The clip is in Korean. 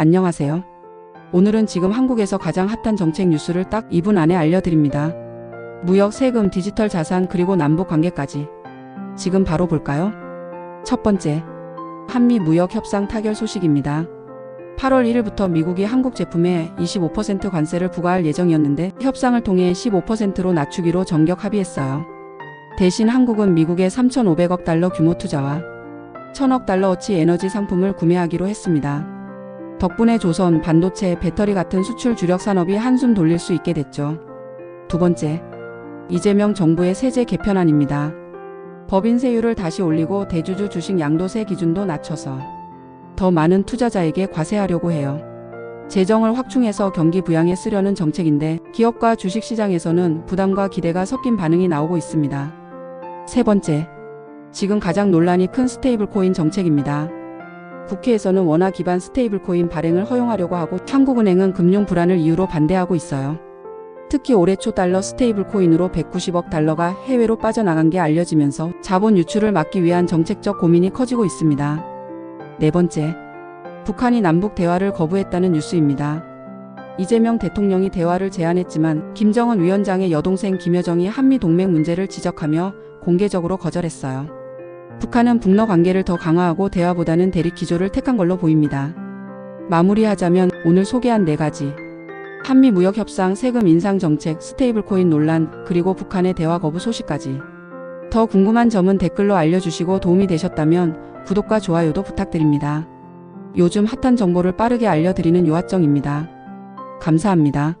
안녕하세요. 오늘은 지금 한국에서 가장 핫한 정책 뉴스를 딱 2분 안에 알려드립니다. 무역, 세금, 디지털 자산, 그리고 남북 관계까지. 지금 바로 볼까요? 첫 번째. 한미 무역 협상 타결 소식입니다. 8월 1일부터 미국이 한국 제품에 25% 관세를 부과할 예정이었는데 협상을 통해 15%로 낮추기로 정격 합의했어요. 대신 한국은 미국의 3,500억 달러 규모 투자와 1,000억 달러어치 에너지 상품을 구매하기로 했습니다. 덕분에 조선, 반도체, 배터리 같은 수출 주력 산업이 한숨 돌릴 수 있게 됐죠. 두 번째, 이재명 정부의 세제 개편안입니다. 법인 세율을 다시 올리고 대주주 주식 양도세 기준도 낮춰서 더 많은 투자자에게 과세하려고 해요. 재정을 확충해서 경기 부양에 쓰려는 정책인데 기업과 주식 시장에서는 부담과 기대가 섞인 반응이 나오고 있습니다. 세 번째, 지금 가장 논란이 큰 스테이블 코인 정책입니다. 국회에서는 원화 기반 스테이블 코인 발행을 허용하려고 하고 한국은행은 금융 불안을 이유로 반대하고 있어요. 특히 올해 초 달러 스테이블 코인으로 190억 달러가 해외로 빠져나간 게 알려지면서 자본 유출을 막기 위한 정책적 고민이 커지고 있습니다. 네 번째, 북한이 남북 대화를 거부했다는 뉴스입니다. 이재명 대통령이 대화를 제안했지만 김정은 위원장의 여동생 김여정이 한미 동맹 문제를 지적하며 공개적으로 거절했어요. 북한은 북러 관계를 더 강화하고 대화보다는 대립 기조를 택한 걸로 보입니다. 마무리하자면 오늘 소개한 네 가지. 한미 무역 협상, 세금 인상 정책, 스테이블 코인 논란, 그리고 북한의 대화 거부 소식까지. 더 궁금한 점은 댓글로 알려주시고 도움이 되셨다면 구독과 좋아요도 부탁드립니다. 요즘 핫한 정보를 빠르게 알려드리는 요핫정입니다. 감사합니다.